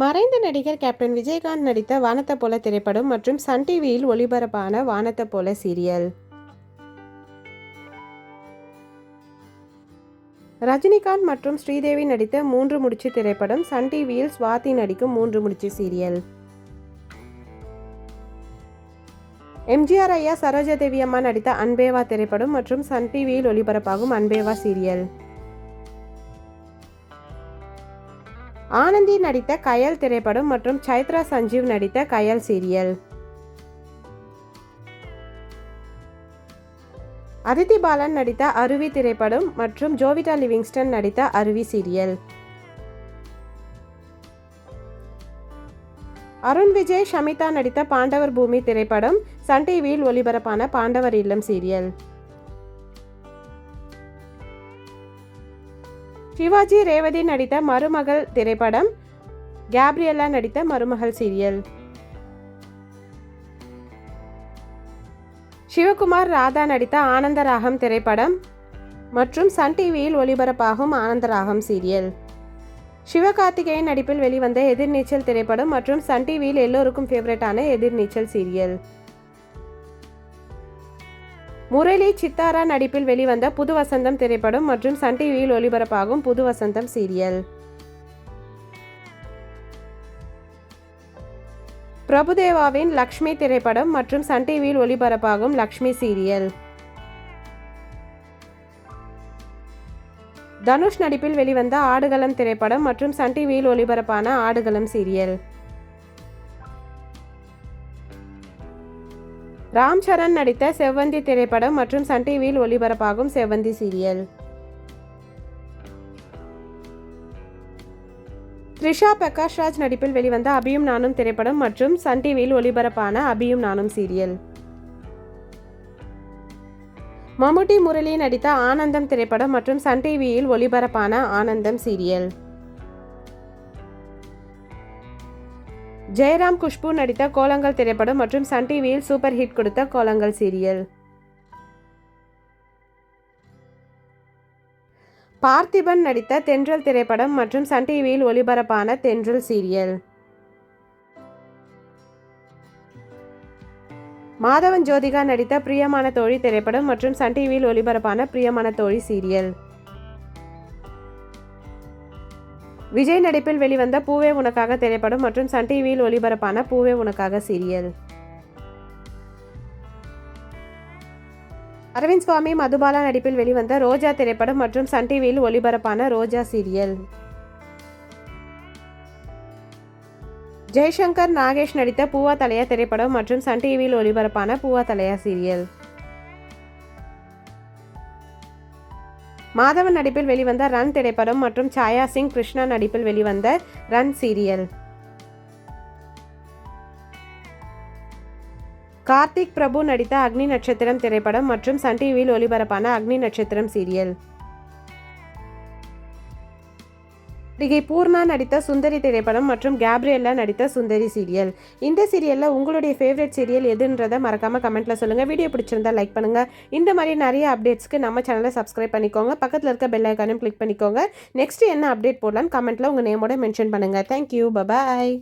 மறைந்த நடிகர் கேப்டன் விஜயகாந்த் நடித்த வானத்தை போல திரைப்படம் மற்றும் சன் டிவியில் ஒளிபரப்பான வானத்தை போல சீரியல். ரஜினிகாந்த் மற்றும் ஸ்ரீதேவி நடித்த மூன்று முடிச்சு திரைப்படம் சன் டிவியில் சுவாதி நடிக்கும் மூன்று முடிச்சு சீரியல். எம்ஜிஆர் ஐயா சரோஜாதேவி அம்மா நடித்த அன்பேவா திரைப்படம் மற்றும் சன் டிவியில் ஒளிபரப்பாகும் அன்பேவா சீரியல். ஆனந்தி நடித்த கயல் திரைப்படம் மற்றும் சைத்ரா சஞ்சீவ் நடித்த கயல் சீரியல். அதித்தி பாலன் நடித்த அருவி திரைப்படம் மற்றும் ஜோவிதா லிவிங்ஸ்டன் நடித்த அருவி சீரியல். அருண் விஜய் ஷமிதா நடித்த பாண்டவர் பூமி திரைப்படம் சன் டிவியில் ஒளிபரப்பான பாண்டவர் இல்லம் சீரியல். சிவாஜி ரேவதி நடித்த மருமகள் திரைப்படம் கேப்ரியலா நடித்த மருமகள் சீரியல். சிவகுமார் ராதா நடித்த ஆனந்தராகம் திரைப்படம் மற்றும் சன் டிவியில் ஒளிபரப்பாகும் ஆனந்தராகம் சீரியல். சிவகார்த்திகேயன் நடிப்பில் வெளிவந்த எதிர்நீச்சல் திரைப்படம் மற்றும் சன் டிவியில் எல்லோருக்கும் ஃபேவரட்டான எதிர்நீச்சல் சீரியல். முரளி சித்தாரா நடிப்பில் வெளிவந்த புது வசந்தம் திரைப்படம் மற்றும் சன் டிவியில் ஒளிபரப்பாகும் புது வசந்தம் சீரியல். பிரபுதேவாவின் லக்ஷ்மி திரைப்படம் மற்றும் சன் டிவியில் ஒளிபரப்பாகும் லக்ஷ்மி சீரியல். தனுஷ் நடிப்பில் வெளிவந்த ஆடுகளம் திரைப்படம் மற்றும் சன் டிவியில் ஒளிபரப்பான ஆடுகளம் சீரியல். ராம் சரண் நடித்த செவ்வந்தி திரைப்படம் மற்றும் சன் டிவியில் ஒளிபரப்பாகும் செவ்வந்தி சீரியல். த்ரிஷா பிரகாஷ்ராஜ் நடிப்பில் வெளிவந்த அபியும் நானும் திரைப்படம் மற்றும் சன் டிவியில் ஒளிபரப்பான அபியும் நானும் சீரியல். மம்முட்டி முரளி நடித்த ஆனந்தம் திரைப்படம் மற்றும் சன் டிவியில் ஒளிபரப்பான ஆனந்தம் சீரியல். ஜெயராம் குஷ்பு நடித்த கோலங்கள் திரைப்படம் மற்றும் சன் டிவியில் சூப்பர் ஹிட் கொடுத்த கோலங்கள் சீரியல். பார்த்திபன் நடித்த தென்றல் திரைப்படம் மற்றும் சன் டிவியில் ஒளிபரப்பான தென்றல் சீரியல். மாதவன் ஜோதிகா நடித்த பிரியமான தோழி திரைப்படம் மற்றும் சன் டிவியில் ஒளிபரப்பான பிரியமான தோழி சீரியல். விஜய் நடிப்பில் வெளிவந்த பூவே உனக்காக திரைப்படம் மற்றும் சன் டிவியில் ஒளிபரப்பான பூவே உனக்காக சீரியல். அரவிந்த் சுவாமி மதுபாலா நடிப்பில் வெளிவந்த ரோஜா திரைப்படம் மற்றும் சன் டிவியில் ஒளிபரப்பான ரோஜா சீரியல். ஜெய்சங்கர் நாகேஷ் நடித்த பூவா தலையா திரைப்படம் மற்றும் சன் டிவியில் ஒளிபரப்பான பூவா தலையா சீரியல். மாதவன் நடிப்பில் வெளிவந்த ரன் திரைப்படம் மற்றும் சாயா சிங் கிருஷ்ணா நடிப்பில் வெளிவந்த ரன் சீரியல். கார்த்திக் பிரபு நடித்த அக்னி நட்சத்திரம் திரைப்படம் மற்றும் சன் டிவியில் ஒளிபரப்பான அக்னி நட்சத்திரம் சீரியல். நடிகை பூர்ணா நடித்த சுந்தரி திரைப்படம் மற்றும் கேப்ரியல்லா நடித்த சுந்தரி சீரியல் இந்த சீரியலில் உங்களுடைய ஃபேவரட் சீரியல் எதுன்றதை மறக்காமல் கமெண்ட்டில் சொல்லுங்கள் வீடியோ பிடிச்சிருந்தா லைக் பண்ணுங்கள் இந்த மாதிரி நிறைய அப்டேட்ஸ்க்கு நம்ம சேனலை சப்ஸ்கிரைப் பண்ணிக்கோங்க. பக்கத்தில் இருக்க பெல் ஐக்கானும் கிளிக் பண்ணிக்கோங்க. நெக்ஸ்ட் என்ன அப்டேட் போடலான்னு கமெண்ட்டில் உங்கள் நேமோட மென்ஷன் பண்ணுங்கள் தேங்க்யூ பபாய்